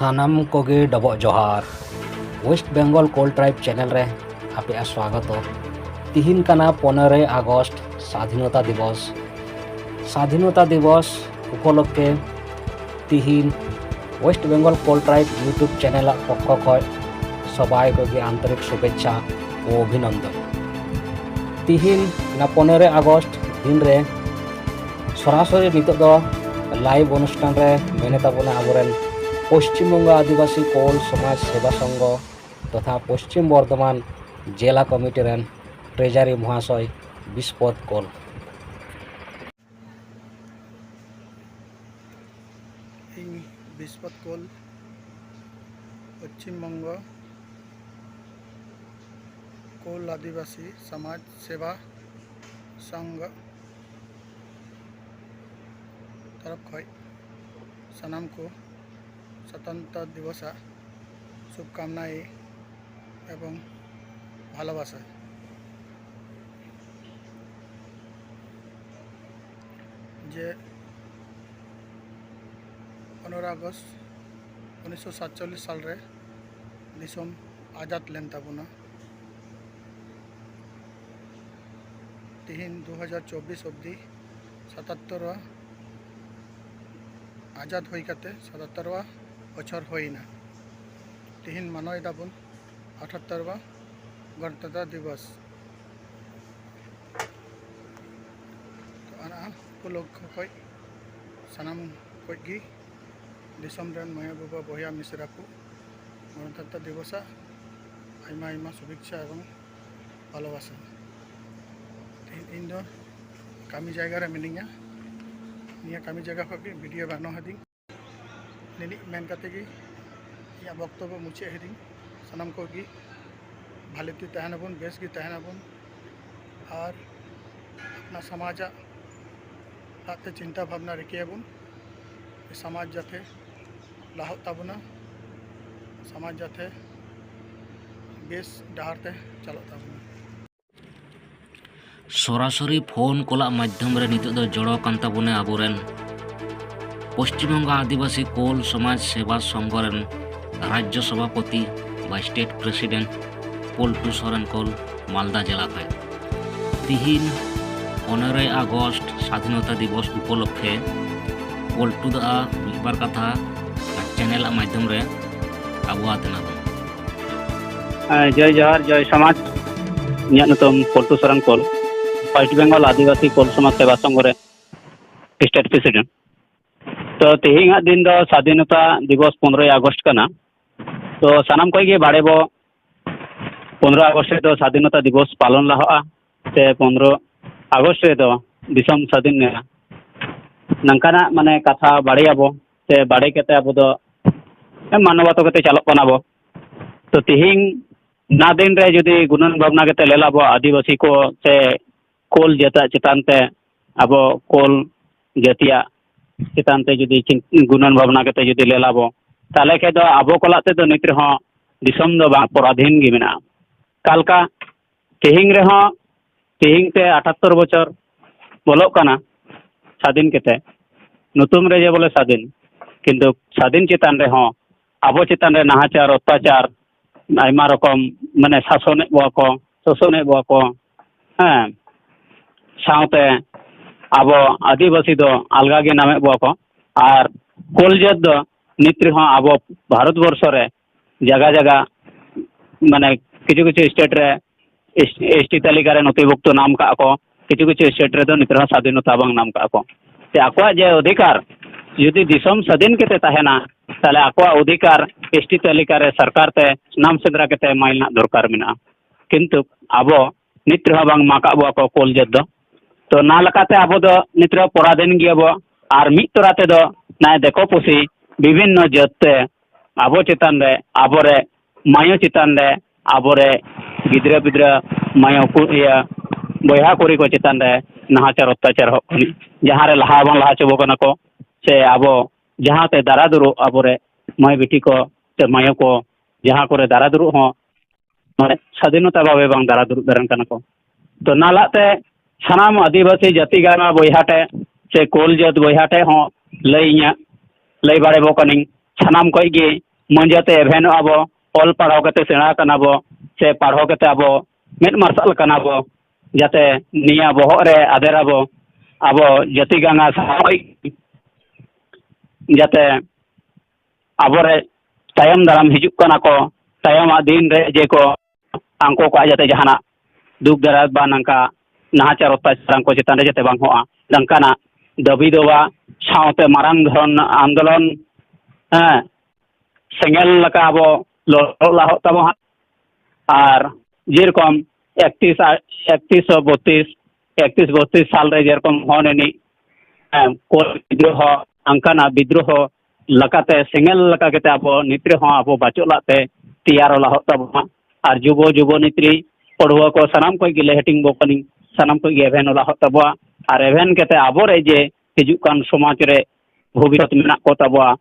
ᱥᱟᱱᱟᱢ ᱠᱚᱜᱮ ᱰᱚᱵᱚᱜ ᱡᱚᱦᱟᱨ West Bengal Kol tribe channel রে আপনার স্বাগত তিহিন কানা পনেরোই আগস্ট স্বাধীনতা দিবস স্বাধীনতা দিবস উপলক্ষে তিহিন West Bengal Kol tribe YouTube channel পক্ষ খয় সবাই কোগে আন্তরিক শুভেচ্ছা ও অভিনন্দন তিহিন না পনেরোই আগস্ট দিন রে সরাসরি নিতোগ ᱫᱚ লাইভ অনুষ্ঠান রে মেনে তাবনা আবরেন পশ্চিমবঙ্গ আদিবাসী কোল সমাজ সেবা সংঘ তথা পশ্চিম বর্ধমান জেলা কমিটির ট্রেজারি মহাশয় বিস্পদ কোল বিস্পদ কোল পশ্চিমবঙ্গ কোল আদিবাসী সমাজ সেবা সংঘ তরফ খয় সানাম কো স্বতন্ত্র দিবসা শুভকামনায় এবং ভালোবাসা। যে পনেরো আগস্ট উনিশশো সাতচল্লিশ সালরে দিসম আজাদ লেন তাবুনা তিহিন দু হাজার চব্বিশ অবধি সাতাত্তরवा আজাদ হই কাতে সাতাত্তরवा ᱚᱪᱷᱚᱨ ᱦᱩᱭᱱᱟ ᱛᱮᱦᱮᱧ ᱢᱟᱱᱟᱣ ᱫᱟᱵᱚᱱ ᱟᱴᱷᱟᱛᱛᱚᱨᱵᱟ ᱜᱚᱱᱛᱚᱱᱛᱨᱚ ᱫᱤᱵᱚᱥ ᱚᱱᱟ ᱩᱯᱚᱞᱚᱠᱠᱷᱚ ᱠᱷᱚᱡ ᱥᱟᱱᱟᱢ ᱠᱚᱡ ᱜᱮ ᱫᱤᱥᱚᱢ ᱨᱮᱱ ᱢᱟᱭᱟ ᱵᱟᱵᱟ ᱵᱚᱭᱦᱟ ᱢᱤᱥᱨᱟ ᱠᱚ গণতন্ত্র দিবসে আইমা আইমা শুভেচ্ছা এবং ভালোবাসা ইন কামি জায়গায় মিনিঙা নিয়ে কামি জায়গা হোক ভিডিও বানো হাদিং बक्तव्य मुचाद सनम को भलेती तहन बन बेस तहन बन और अपना समाज चिंता भावना रेके बन समाज जाते लाहौताबना समाज जाते बेस डहारते चलता सरसरी फ़ोन कलम जड़ोताबने अब পশ্চিমবঙ্গ আদিবাসী কোল সমাজ সেবা সংঘর রাজ্য সভাপতি বা স্টেট প্রেসিডেন্ট পল্টু সরেন কোল, মালদা জেলাতে তিহিন, পনেরোই আগস্ট স্বাধীনতা দিবস উপলক্ষে পল্টু দা মিলবার কথা চ্যানেল মাধ্যমে আবহাওয়া তেনা জয় জহর জয় সমাজ। ᱤᱧᱟᱹᱜ ᱧᱩᱛᱩᱢ ᱯᱚᱞᱴᱩ ᱥᱚᱨᱮᱱ ᱠᱚᱞ ᱳᱭᱮᱥᱴ ᱵᱮᱝᱜᱚᱞ ᱟᱹᱫᱤᱵᱟᱹᱥᱤ ᱠᱚᱞ ᱥᱚᱢᱟᱡᱽ ᱥᱮᱵᱟ ᱥᱚᱝᱜᱷ ᱨᱮ ᱥᱴᱮᱴ ᱯᱨᱮᱥᱤᱰᱮᱱᱴ ᱛᱚ ᱛᱮᱦᱮᱧᱟᱜ ᱫᱤᱱ ᱫᱚ ᱥᱟᱫᱷᱤᱱᱚᱛᱟ ᱫᱤᱵᱚᱥ ᱯᱚᱱᱨᱚᱭ ᱟᱜᱚᱥᱴ ᱠᱟᱱᱟ ᱛᱚ ᱥᱟᱱᱟᱢ ᱠᱚ ᱜᱮ ᱵᱟᱲᱮ ᱵᱚ ᱯᱚᱱᱨᱚ ᱟᱜᱚᱥᱴ ᱨᱮᱫᱚ ᱥᱟᱫᱷᱤᱱᱚᱛᱟ ᱫᱤᱵᱚᱥ ᱯᱟᱞᱚᱱ ᱞᱟᱦᱟᱜᱼᱟ ᱥᱮ ᱯᱚᱱᱨᱚ ᱟᱜᱚᱥᱴ ᱨᱮ ᱨᱮᱫᱚ ᱫᱤᱥᱚᱢ ᱥᱟᱫᱷᱤᱱᱮᱱᱟ ᱱᱚᱝᱠᱟᱱᱟᱜ ᱢᱟᱱᱮ ᱠᱟᱛᱷᱟ ᱵᱟᱲᱮᱭᱟᱵᱚ ᱥᱮ ᱵᱟᱲᱮ ᱠᱟᱛᱮ ᱟᱵᱚ ᱫᱚ ᱢᱟᱱᱚᱵᱚᱛᱟ ᱠᱟᱛᱮ ᱪᱟᱞᱟᱜ ᱠᱟᱱᱟ ᱵᱚ ᱛᱚ ᱛᱮᱦᱮᱧ ᱱᱟ ᱫᱤᱱ ᱨᱮ ᱡᱩᱫᱤ ᱜᱩᱱᱟᱹᱱ ᱵᱷᱟᱵᱽᱱᱟ ᱠᱟᱛᱮ ᱞᱮᱞᱟᱵᱚ ᱟᱹᱫᱤᱵᱟᱹᱥᱤ ᱠᱚ ᱥᱮ ᱠᱳᱞ ᱡᱟᱹᱛᱟᱜ ᱪᱮᱛᱟᱱ ᱛᱮ ᱟᱵᱚ ᱠᱳᱞ ᱡᱟᱹᱛᱤᱭᱟᱜ ᱪᱮᱛᱟᱱ ᱛᱮ ᱡᱩᱫᱤ ᱜᱩᱱᱟᱹᱱ ᱵᱷᱟᱵᱽᱱᱟ ᱠᱟᱛᱮ ᱡᱩᱫᱤ ᱞᱮᱞᱟᱵᱚ ᱛᱟᱦᱚᱞᱮ ᱠᱷᱟᱡ ᱫᱚ ᱟᱵᱚ ᱠᱚᱞᱟᱜ ᱛᱮᱫᱚ ᱱᱤᱛ ᱨᱮᱦᱚᱸ ᱫᱤᱥᱚᱢ ᱫᱚ ᱵᱟᱝ ᱯᱚᱨᱟᱫᱷᱤᱱ ᱜᱮ ᱢᱮᱱᱟᱜᱼᱟ ᱠᱟᱞᱠᱟ ᱛᱮᱦᱮᱧ ᱨᱮᱦᱚᱸ ᱛᱮᱦᱮᱧ ᱛᱮ ᱟᱴᱷᱟᱛᱛᱳᱨ ᱵᱚᱪᱷᱚᱨ ᱵᱚᱞᱚᱜ ᱠᱟᱱᱟ ᱥᱟᱫᱷᱤᱱ ᱠᱟᱛᱮ ᱧᱩᱛᱩᱢ ᱨᱮ ᱵᱚᱞᱮ ᱥᱟᱫᱷᱤᱱ ᱠᱤᱱᱛᱩ ᱥᱟᱫᱷᱤᱱ ᱪᱮᱛᱟᱱ ᱨᱮᱦᱚᱸ ᱟᱵᱚ ᱪᱮᱛᱟᱱ ᱨᱮ ᱱᱟᱦᱟᱪᱟᱨ ᱚᱛᱛᱟᱪᱟᱨ ᱟᱭᱢᱟ ᱨᱚᱠᱚᱢ ᱢᱟᱱᱮ ᱥᱟᱥᱚᱱᱮᱫ ᱵᱚᱣᱟ ᱠᱚ ᱥᱳᱥᱳᱱᱮᱫ ᱵᱚᱣᱟ ᱠᱚ ᱦᱮᱸ ᱥᱟᱶᱛᱮ ᱟᱵᱚ ᱟᱹᱫᱤᱵᱟᱹᱥᱤ ᱫᱚ ᱟᱞᱜᱟ ᱜᱮ ᱱᱟᱢᱮᱫ ᱵᱚᱣᱟ ᱠᱚ ᱟᱨ ᱠᱳᱞ ᱡᱟᱹᱛ ᱫᱚ ᱱᱤᱛ ᱨᱮᱦᱚᱸ ᱟᱵᱚ ᱵᱷᱟᱨᱚᱛ ᱵᱚᱨᱥᱚ ᱨᱮ ᱡᱟᱭᱜᱟ ᱡᱟᱭᱜᱟ ᱢᱟᱱᱮ ᱠᱤᱪᱷᱩ ᱠᱤᱪᱷᱩ ᱥᱴᱮᱴ ᱨᱮ ᱮᱥ ᱴᱤ ᱛᱟᱹᱞᱤᱠᱟ ᱨᱮ ᱱᱚᱛᱷᱤᱵᱷᱩᱠᱛᱚ ᱱᱟᱢ ᱠᱟᱜᱼᱟ ᱠᱚ ᱠᱤᱪᱷᱩ ᱠᱤᱪᱷᱩ ᱥᱴᱮᱴ ᱨᱮᱫᱚ ᱱᱤᱛ ᱨᱮᱦᱚᱸ ᱥᱟᱫᱷᱤᱱᱚᱛᱟ ᱵᱟᱝ ᱱᱟᱢ ᱠᱟᱜᱼᱟ ᱠᱚ ᱥᱮ ᱟᱠᱚᱣᱟᱜ ᱡᱮ ᱚᱫᱷᱤᱠᱟᱨ ᱡᱩᱫᱤ ᱫᱤᱥᱚᱢ ᱥᱟᱹᱫᱷᱤᱱ ᱠᱟᱛᱮ ᱛᱟᱦᱮᱱᱟ ᱛᱟᱦᱞᱮ ᱟᱠᱚᱣᱟᱜ ᱚᱫᱷᱤᱠᱟᱨ ᱮᱥ ᱴᱤ ᱛᱟᱹᱞᱤᱠᱟ ᱨᱮ ᱥᱚᱨᱠᱟᱨ ᱛᱮ ᱱᱟᱢ ᱥᱮᱸᱫᱽᱨᱟ ᱠᱟᱛᱮ ᱮᱢᱟᱭ ᱨᱮᱱᱟᱜ ᱫᱚᱨᱠᱟᱨ ᱢᱮᱱᱟᱜᱼᱟ ᱠᱤᱱᱛᱩ ᱟᱵᱚ ᱱᱤᱛ ᱨᱮᱦᱚᱸ ᱵᱟᱝ ᱮᱢᱟ ᱠᱟᱜ ᱵᱚᱣᱟ ᱠᱚ ᱠᱳᱞ ᱡᱟᱹᱛ ᱫᱚ ᱛᱚ ᱚᱱᱟ ᱞᱮᱠᱟᱛᱮ ᱟᱵᱚ ᱫᱚ ᱱᱤᱛᱨᱮ ᱯᱚᱨᱟᱫᱷᱤᱱ ᱜᱮᱭᱟᱵᱚ ᱟᱨ ᱢᱤᱫ ᱛᱚᱨᱟ ᱛᱮᱫᱚ ᱱᱟᱭ ᱫᱮᱠᱚ ᱯᱩᱥᱤ ᱵᱤᱵᱷᱤᱱᱱᱚ ᱡᱟᱹᱛ ᱛᱮ ᱟᱵᱚ ᱪᱮᱛᱟᱱ ᱨᱮ ᱟᱵᱚᱨᱮ ᱢᱟᱭᱚ ᱪᱮᱛᱟᱱ ᱨᱮ ᱟᱵᱚᱨᱮ ᱜᱤᱫᱽᱨᱟᱹ ᱯᱤᱫᱽᱨᱟᱹ ᱢᱟᱭᱚ ᱠᱚ ᱤᱭᱟᱹ ᱵᱚᱭᱦᱟ ᱠᱩᱲᱤ ᱠᱚ ᱪᱮᱛᱟᱱ ᱨᱮ ᱱᱟᱦᱟᱪᱟᱨ ᱚᱛᱛᱟᱪᱟᱨ ᱦᱚᱸ ᱡᱟᱦᱟᱸ ᱨᱮ ᱞᱟᱦᱟ ᱵᱟᱝ ᱞᱟᱦᱟ ᱪᱟᱵᱚ ᱠᱟᱱᱟ ᱠᱚ ᱥᱮ ᱟᱵᱚ ᱡᱟᱦᱟᱸ ᱛᱮ ᱫᱟᱨᱟ ᱫᱩᱨᱩᱜ ᱟᱵᱚᱨᱮ ᱢᱟᱹᱭ ᱵᱤᱴᱤ ᱠᱚ ᱥᱮ ᱢᱟᱭᱚ ᱠᱚ ᱡᱟᱦᱟᱸ ᱠᱚᱨᱮ ᱫᱟᱨᱟ ᱫᱩᱨᱩᱜ ᱦᱚᱸ ᱢᱟᱱᱮ ᱥᱟᱫᱷᱤᱱᱚᱛᱟ ᱵᱷᱟᱵᱮ ᱵᱟᱝ ᱫᱟᱨᱟ ᱫᱩᱨᱩᱜ ᱫᱟᱲᱮᱭᱟᱜ ᱠᱟᱱᱟ ᱠᱚ ᱛᱚ ᱱᱟᱞᱟᱜ ᱛᱮ ᱥᱟᱱᱟᱢ ᱟᱹᱫᱤᱵᱟᱹᱥᱤ ᱡᱟᱹᱛᱤ ᱜᱟᱱᱟ ᱵᱚᱭᱦᱟ ᱴᱷᱮ ᱥᱮ ᱠᱳᱞ ᱡᱟᱹᱛ ᱵᱚᱭᱦᱟ ᱴᱷᱮ ᱦᱚᱸ ᱞᱟᱹᱭ ᱤᱧᱟᱹᱜ ᱞᱟᱹᱭ ᱵᱟᱲᱟᱭ ᱵᱚ ᱠᱟᱹᱱᱟᱹᱧ ᱥᱟᱱᱟᱢ ᱠᱚᱡ ᱜᱮ ᱢᱚᱸᱡᱽᱛᱮ ᱮᱵᱷᱮᱱᱚᱜ ᱟᱵᱚ ᱚᱞ ᱯᱟᱲᱦᱟᱣ ᱠᱟᱛᱮ ᱥᱮᱬᱟ ᱠᱟᱱᱟ ᱵᱚ ᱥᱮ ᱯᱟᱲᱦᱟᱣ ᱠᱟᱛᱮ ᱟᱵᱚ ᱢᱮᱫ ᱢᱟᱨᱥᱟᱞ ᱠᱟᱱᱟ ᱵᱚ ᱡᱟᱛᱮ ᱱᱤᱭᱟᱹ ᱵᱚᱦᱚᱜ ᱨᱮ ᱟᱫᱮᱨᱟᱵᱚ ᱟᱵᱚ ᱡᱟᱹᱛᱤ ᱜᱟᱸᱜᱟ ᱥᱟᱢᱚᱭᱤᱠ ᱡᱟᱛᱮ ᱟᱵᱚᱨᱮ ᱛᱟᱭᱚᱢ ᱫᱟᱨᱟᱢ ᱦᱤᱡᱩᱜ ᱠᱟᱱᱟ ᱠᱚ ᱛᱟᱭᱚᱢᱟᱜ ᱫᱤᱱ ᱨᱮ ᱡᱮ ᱠᱚ ᱩᱱᱠᱩ ᱠᱚᱣᱟᱜ ᱡᱟᱛᱮ ᱡᱟᱦᱟᱱᱟᱜ ᱫᱩᱠ ᱫᱟᱨᱟᱡ ᱵᱟ ᱱᱚᱝᱠᱟ ᱱᱟᱦᱟᱪᱟᱨ ᱚᱛᱛᱟᱪᱟᱨ ᱩᱱᱠᱩ ᱪᱮᱛᱟᱱ ᱨᱮ ᱡᱟᱛᱮ ᱵᱟᱝ ᱦᱩᱭᱩᱜᱼᱟ ᱱᱚᱝᱠᱟᱱᱟᱜ ᱫᱟᱹᱵᱤ ᱫᱚᱵᱟ ᱥᱟᱶᱛᱮ ᱢᱟᱨᱟᱝ ᱫᱷᱚᱨᱚᱱ ᱟᱱᱫᱳᱞᱚᱱ ᱦᱮᱸ ᱥᱮᱸᱜᱮᱞ ᱞᱮᱠᱟ ᱟᱵᱚ ᱞᱚᱲᱚ ᱞᱟᱦᱚᱜ ᱛᱟᱵᱚ ᱦᱟᱸᱜ ᱟᱨ ᱡᱮᱨᱚᱠᱚᱢ একত্রিশ একত্রিশশো বত্রিশ একত্রিশ বত্রিশ সালরে যেরকম হন এনি কোল বিদ্রোহ অঙ্কানা বিদ্রোহ ᱞᱮᱠᱟᱛᱮ ᱥᱮᱸᱜᱮᱞ ᱞᱮᱠᱟ ᱠᱟᱛᱮ ᱟᱵᱚ ᱱᱤᱛ ᱨᱮᱦᱚᱸ ᱟᱵᱚ ᱵᱟᱪᱚ ᱞᱟᱜᱛᱮ ᱛᱮᱭᱟᱨ ᱞᱟᱦᱚᱜ ᱛᱟᱵᱚᱱᱟ ᱟᱨ ᱡᱩᱵᱚ ᱡᱩᱵᱚ ᱱᱤᱛᱨᱤ ᱯᱟᱹᱲᱩᱣᱟᱹ ᱠᱚ ᱥᱟᱱᱟᱢ ᱠᱚ ᱜᱮᱞᱮ ᱦᱟᱹᱴᱤᱧ ᱵᱚ ᱠᱟᱹᱱᱤ ᱥᱟᱱᱟᱢ ᱠᱚ ᱜᱮ ᱮᱵᱷᱮᱱ ᱞᱟᱦᱚᱜ ᱛᱟᱵᱚᱣᱟ ᱟᱨ ᱮᱵᱷᱮᱱ ᱠᱟᱛᱮ ᱟᱵᱚᱨᱮ ᱡᱮ ᱦᱤᱡᱩᱜ ᱠᱟᱱ ᱥᱚᱢᱟᱡᱽ ᱨᱮ ᱵᱷᱚᱵᱤᱥᱥᱚᱛ ᱢᱮᱱᱟᱜ ᱠᱚ ᱛᱟᱵᱚᱣᱟ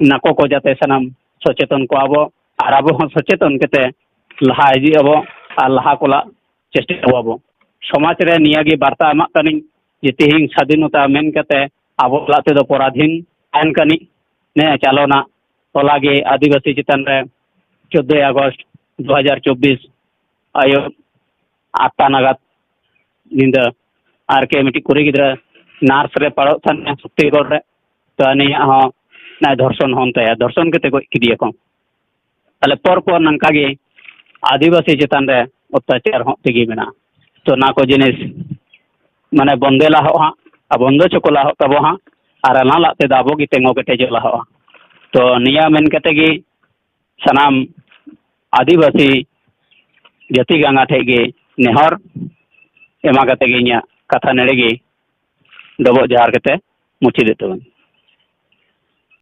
ᱱᱟᱠᱚ ᱠᱚ ᱡᱟᱛᱮ ᱥᱟᱱᱟᱢ ᱥᱚᱪᱮᱛᱚᱱ ᱠᱚ ᱟᱵᱚ ᱟᱨ ᱟᱵᱚ ᱦᱚᱸ ᱥᱚᱪᱮᱛᱚᱱ ᱠᱟᱛᱮ ᱞᱟᱦᱟ ᱤᱫᱤᱜ ᱟᱵᱚ ᱟᱨ ᱞᱟᱦᱟ ᱠᱚᱞᱟᱜ চেষ্টা আবো সমাজ রে নিয়াগি বার্তা এমাক কানি যে তিহিং স্বাধীনতা মেন কাতে আবো লাতে দো পরাধীন আইন কানি নে চালনা ওলাগে আদিবাসী চিতান রে চোদ্দই আগস্ট দু হাজার চব্বিশ আয়ো আটটা নাগাদ ನಿಂದು ಆರ್ ಕೆ ಮಿಟಿ ಕುರಿಗಿದ್ರ ನಾರ್ಸ್ರೆ ಪಡೋ ತನ್ನ ಸುತ್ತಿಗೋರ್ರೆ ತಾನೇ ಹಾಂ ನಾ ಧರ್ಸೋನ್ ಹೊಂತಾಯ ಧರ್ಸೋನ್ ಕತೆ ಕಿದಿಯಕೋ ᱛᱟᱦᱞᱮ ᱯᱚᱨ ᱯᱚᱨ ᱱᱚᱝᱠᱟᱜᱮ ᱟᱹᱫᱤᱵᱟᱹᱥᱤ ᱪᱮᱛᱟᱱ ᱨᱮ ᱚᱛᱛᱟᱪᱟᱨ ᱦᱚᱸ ᱛᱮᱜᱮ ᱢᱮᱱᱟᱜᱼᱟ ᱛᱚ ᱚᱱᱟ ᱠᱚ ᱡᱤᱱᱤᱥ ᱢᱟᱱᱮ ᱵᱚᱱᱫᱮ ᱞᱟᱦᱟᱜ ᱦᱟᱸᱜ ᱟᱨ ᱵᱚᱱᱫᱚ ᱪᱚᱠᱚ ᱞᱟᱦᱟᱜ ᱛᱟᱵᱚ ᱦᱟᱸᱜ ᱟᱨ ᱚᱱᱟ ᱞᱟᱜ ᱛᱮᱫᱚ ᱟᱵᱚ ᱜᱮ ᱛᱮᱸᱜᱚ ᱠᱮᱴᱮᱡᱚᱜ ᱞᱟᱦᱟᱜᱼᱟ ᱛᱚ ᱱᱤᱭᱟᱹ ᱢᱮᱱ ᱠᱟᱛᱮ ᱜᱮ ᱥᱟᱱᱟᱢ ᱟᱹᱫᱤᱵᱟᱹᱥᱤ ᱡᱟᱹᱛᱤ ᱜᱟᱸᱜᱟ ᱴᱷᱮᱡ ᱜᱮ ᱱᱮᱦᱚᱨ ᱮᱢᱟ ᱠᱟᱛᱮ ᱜᱮ ᱤᱧᱟᱹᱜ ᱠᱟᱛᱷᱟ ᱱᱮᱲᱮ ᱜᱮ ᱰᱚᱵᱚᱜ ᱡᱚᱦᱟᱨ ᱠᱟᱛᱮ ᱢᱩᱪᱟᱹᱫᱮᱫ ᱛᱟᱵᱚᱱ